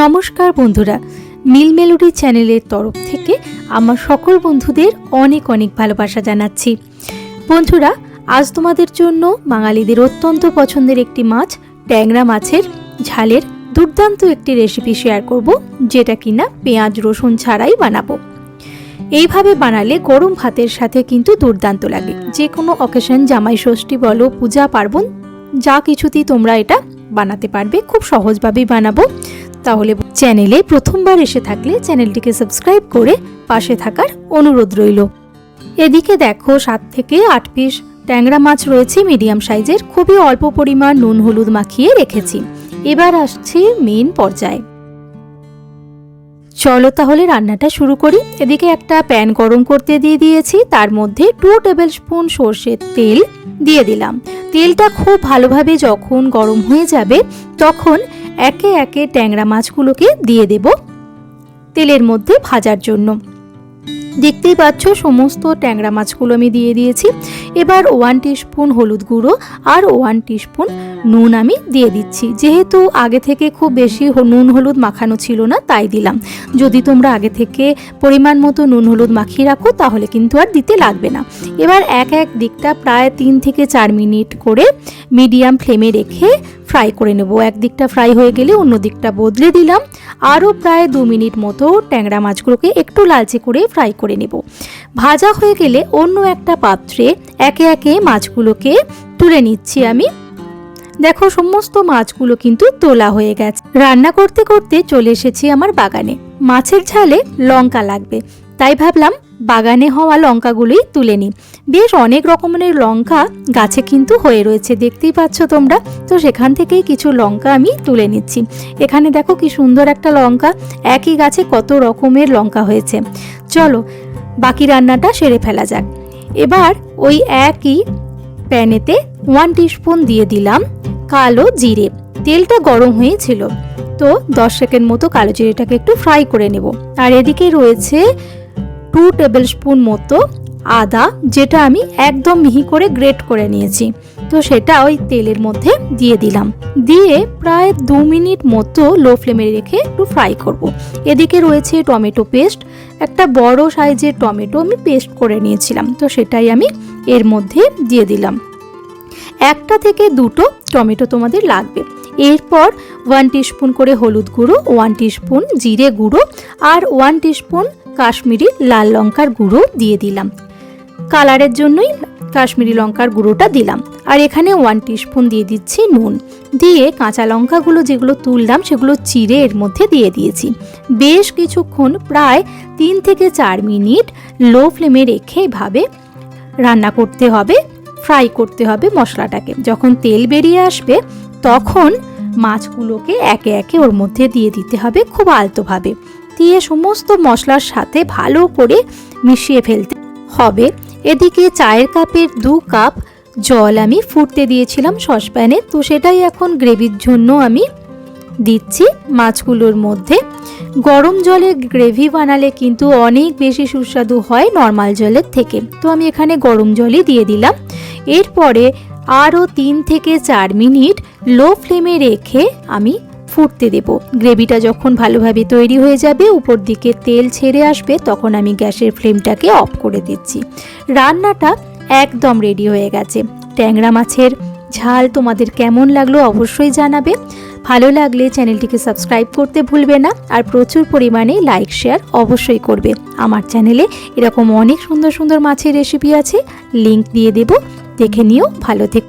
নমস্কার বন্ধুরা মিল মেলোডি চ্যানেলের তরফ থেকে আমার সকল বন্ধুদের অনেক অনেক ভালোবাসা জানাচ্ছি। বন্ধুরা, আজ তোমাদের জন্য বাঙালিদের অত্যন্ত পছন্দের একটি মাছ, ট্যাংরা মাছের ঝালের দুর্দান্ত একটি রেসিপি শেয়ার করব, যেটা কিনা পেঁয়াজ, রসুন ছাড়াই বানাবো। এইভাবে বানালে গরম ভাতের সাথে কিন্তু দুর্দান্ত লাগে। যে কোনো অকেশন জামাই ষষ্ঠী বলো, পূজা, পার্বণ, যা কিছুতেই তোমরা এটা বানাতে পারবে, খুব সহজভাবেই বানাবো। তাহলে চ্যানেলে প্রথমবার এসে থাকলে চ্যানেলটিকে সাবস্ক্রাইব করে পাশে থাকার অনুরোধ রইল। এদিকে দেখো, সাত থেকে আট পিস ট্যাংরা মাছ রয়েছে, মিডিয়াম সাইজের, খুবই অল্প পরিমাণ নুন হলুদ মাখিয়ে রেখেছি। এবার আসছি মেন পর্যায়ে। চলো তাহলে রান্নাটা শুরু করি। এদিকে একটা প্যান গরম করতে দিয়ে দিয়েছি, তার মধ্যে টু টেবিল স্পুন সর্ষের তেল দিয়ে দিলাম। তেলটা খুব ভালোভাবে যখন গরম হয়ে যাবে, তখন একে একে ট্যাংরা মাছগুলোকে দিয়ে দেব তেলের মধ্যে ভাজার জন্য। দেখতেই পাচ্ছ, সমস্ত ট্যাংরা মাছগুলো আমি দিয়ে দিয়েছি। এবার ওয়ান স্পুন হলুদ গুঁড়ো আর ওয়ান স্পুন নুন আমি দিয়ে দিচ্ছি। যেহেতু আগে থেকে খুব বেশি নুন হলুদ মাখানো ছিল না, তাই দিলাম। যদি তোমরা আগে থেকে পরিমাণ মতো নুন হলুদ মাখিয়ে রাখো, তাহলে কিন্তু আর দিতে লাগবে না। এবার এক এক দিকটা প্রায় তিন থেকে চার মিনিট করে মিডিয়াম ফ্লেমে রেখে ফ্রাই করে নেব। এক দিকটা ফ্রাই হয়ে গেলে অন্য দিকটা বদলে দিলাম। আরও প্রায় দু মিনিট মতো ট্যাংরা মাছগুলোকে একটু লালচে করে ফ্রাই করে নেব। ভাজা হয়ে গেলে অন্য একটা পাত্রে একে একে মাছগুলোকে তুলে নিচ্ছি আমি। দেখো, সমস্ত মাছগুলো কিন্তু তোলা হয়ে গেছে। রান্না করতে করতে চলে এসেছি আমার বাগানে। মাছের ঝালে লঙ্কা লাগবে। তাই ভাবলাম বাগানে হওয়া লঙ্কাগুলোই তুলে নিই। বেশ অনেক রকমের লঙ্কা গাছে কিন্তু হয়ে রয়েছে, দেখতেই পাচ্ছ তোমরা। তো সেখান থেকেই কিছু লঙ্কা আমি তুলে নিচ্ছি। এখানে দেখো কি সুন্দর একটা লঙ্কা, একই গাছে কত রকমের লঙ্কা হয়েছে। চলো, বাকি রান্নাটা সেরে ফেলা যাক। এবার ওই একই প্যানেতে ওয়ান টিস্পুন দিয়ে দিলাম কালো জিরে। তেলটা গরম হয়েছিল, তো দশ সেকেন্ড মতো কালো জিরেটাকে একটু ফ্রাই করে নেব। আর এদিকে রয়েছে টু টেবিল স্পুন মতো আদা, যেটা আমি একদম মিহি করে গ্রেট করে নিয়েছি। তো সেটা ওই তেলের মধ্যে দিয়ে দিলাম। দিয়ে প্রায় দু মিনিট মতো লো ফ্লেমে রেখে একটু ফ্রাই করব। এদিকে রয়েছে টমেটো পেস্ট একটা বড় সাইজের টমেটো আমি পেস্ট করে নিয়েছিলাম। তো সেটাই আমি এর মধ্যে দিয়ে দিলাম। একটা থেকে দুটো টমেটো তোমাদের লাগবে। এরপর ওয়ান টিস্পুন করে হলুদ গুঁড়ো ওয়ান টিস্পুন জিরে গুঁড়ো আর ওয়ান টিস্পুন কাশ্মীরি লাল লঙ্কার গুঁড়ো দিয়ে দিলাম। কালারের জন্যই কাশ্মীরি লঙ্কার গুঁড়োটা দিলাম। আর এখানে ওয়ান টিস্পুন দিয়ে দিচ্ছি নুন। দিয়ে কাঁচা লঙ্কাগুলো যেগুলো তুললাম, সেগুলো চিড়ে এর মধ্যে দিয়ে দিয়েছি। বেশ কিছুক্ষণ প্রায় তিন থেকে চার মিনিট লো ফ্লেমে রেখে এভাবে রান্না করতে হবে, ফ্রাই করতে হবে মশলাটাকে। যখন তেল বেরিয়ে আসবে, তখন মাছগুলোকে একে একে ওর মধ্যে দিয়ে দিতে হবে খুব আলতোভাবে। দিয়ে সমস্ত মশলার সাথে ভালো করে মিশিয়ে ফেলতে হবে। এদিকে চায়ের কাপের দু কাপ জল আমি ফুটতে দিয়েছিলাম সসপ্যানে। তো সেটাই এখন গ্রেভির জন্য আমি দিচ্ছি মাছগুলোর মধ্যে। গরম জলে গ্রেভি বানালে কিন্তু অনেক বেশি সুস্বাদু হয় নর্মাল জলের থেকে। তো আমি এখানে গরম জলই দিয়ে দিলাম। এরপরে আরও তিন থেকে চার মিনিট লো ফ্লেমে রেখে আমি ফুটতে দেব। গ্রেভিটা যখন ভালোভাবে তৈরি হয়ে যাবে উপর দিকে তেল ছেড়ে আসবে, তখন আমি গ্যাসের ফ্লেমটাকে অফ করে দিচ্ছি। রান্নাটা একদম রেডি হয়ে গেছে। ট্যাংরা মাছের ঝাল তোমাদের কেমন লাগল অবশ্যই জানাবে। ভালো লাগলে চ্যানেলটিকে সাবস্ক্রাইব করতে ভুলবে না, আর প্রচুর পরিমাণে লাইক, শেয়ার অবশ্যই করবে। আমার চ্যানেলে এরকম অনেক সুন্দর সুন্দর মাছের রেসিপি আছে, লিংক দিয়ে দেব। দেখে নিও, ভালো থেকে